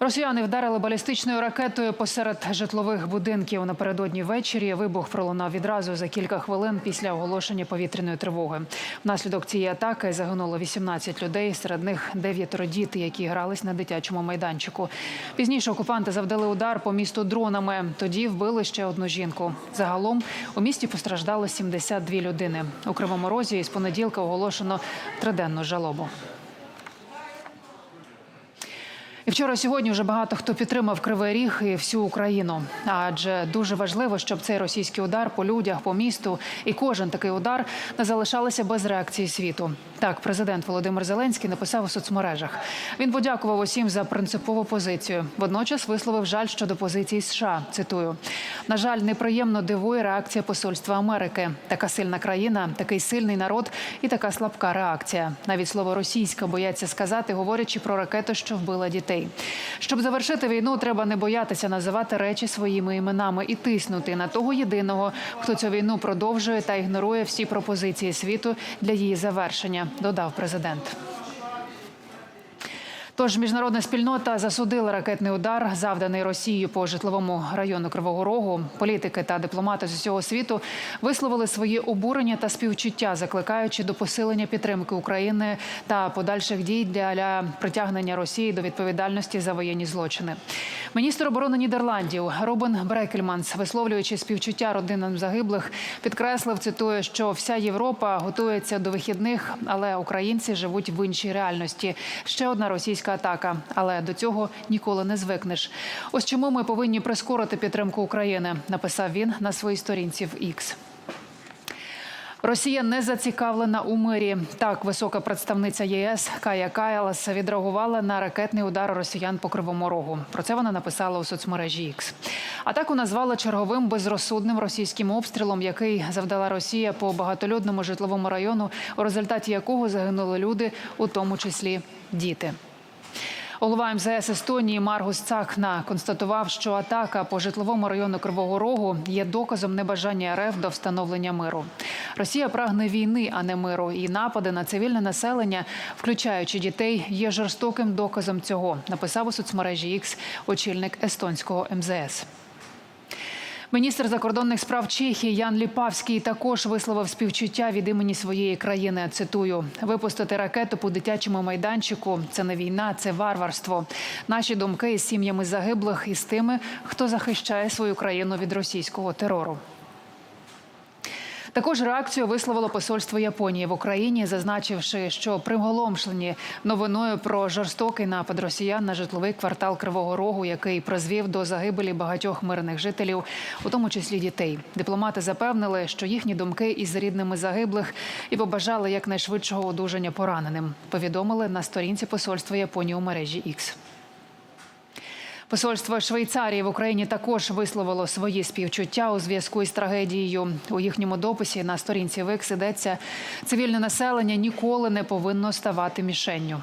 Росіяни вдарили балістичною ракетою посеред житлових будинків напередодні ввечері. Вибух пролунав відразу за кілька хвилин після оголошення повітряної тривоги. Внаслідок цієї атаки загинуло 18 людей. Серед них дев'ятеро діти, які грались на дитячому майданчику. Пізніше окупанти завдали удар по місту дронами. Тоді вбили ще одну жінку. Загалом у місті постраждало 72 людини. У Кривому Розі із понеділка оголошено триденну жалобу. І вчора сьогодні вже багато хто підтримав Кривий Ріг і всю Україну. Адже дуже важливо, щоб цей російський удар по людях, по місту і кожен такий удар не залишалися без реакції світу. Так, президент Володимир Зеленський написав у соцмережах. Він подякував усім за принципову позицію. Водночас висловив жаль щодо позиції США. Цитую: на жаль, неприємно дивує реакція посольства Америки. Така сильна країна, такий сильний народ і така слабка реакція. Навіть слово російська бояться сказати, говорячи про ракету, що вбила дітей. Щоб завершити війну, треба не боятися називати речі своїми іменами і тиснути на того єдиного, хто цю війну продовжує та ігнорує всі пропозиції світу для її завершення. Додав президент. Тож міжнародна спільнота засудила ракетний удар, завданий Росією по житловому району Кривого Рогу. Політики та дипломати з усього світу висловили свої обурення та співчуття, закликаючи до посилення підтримки України та подальших дій для притягнення Росії до відповідальності за воєнні злочини. Міністр оборони Нідерландів Робен Брекельманс, висловлюючи співчуття родинам загиблих, підкреслив цитую, що вся Європа готується до вихідних, але українці живуть в іншій реальності. Ще одна російська атака, але до цього ніколи не звикнеш. Ось чому ми повинні прискорити підтримку України, написав він на своїй сторінці в X. Росія не зацікавлена у мирі. Так, висока представниця ЄС Кая Кайлас відреагувала на ракетний удар росіян по кривому рогу. Про це вона написала у соцмережі X. Атаку назвала черговим безрозсудним російським обстрілом, який завдала Росія по багатолюдному житловому району, у результаті якого загинули люди, у тому числі діти. Голова МЗС Естонії Маргус Цахна констатував, що атака по житловому району Кривого Рогу є доказом небажання РФ до встановлення миру. Росія прагне війни, а не миру. І напади на цивільне населення, включаючи дітей, є жорстоким доказом цього. Написав у соцмережі X очільник естонського МЗС. Міністр закордонних справ Чехії Ян Ліпавський також висловив співчуття від імені своєї країни. Цитую: випустити ракету по дитячому майданчику це не війна, це варварство. Наші думки із сім'ями загиблих і з тими, хто захищає свою країну від російського терору. Також реакцію висловило посольство Японії в Україні, зазначивши, що приголомшлені новиною про жорстокий напад росіян на житловий квартал Кривого Рогу, який призвів до загибелі багатьох мирних жителів, у тому числі дітей. Дипломати запевнили, що їхні думки із рідними загиблих і побажали якнайшвидшого одужання пораненим. Повідомили на сторінці посольства Японії у мережі X. Посольство Швейцарії в Україні також висловило свої співчуття у зв'язку із трагедією. У їхньому дописі на сторінці Викс ідеться цивільне населення ніколи не повинно ставати мішенню.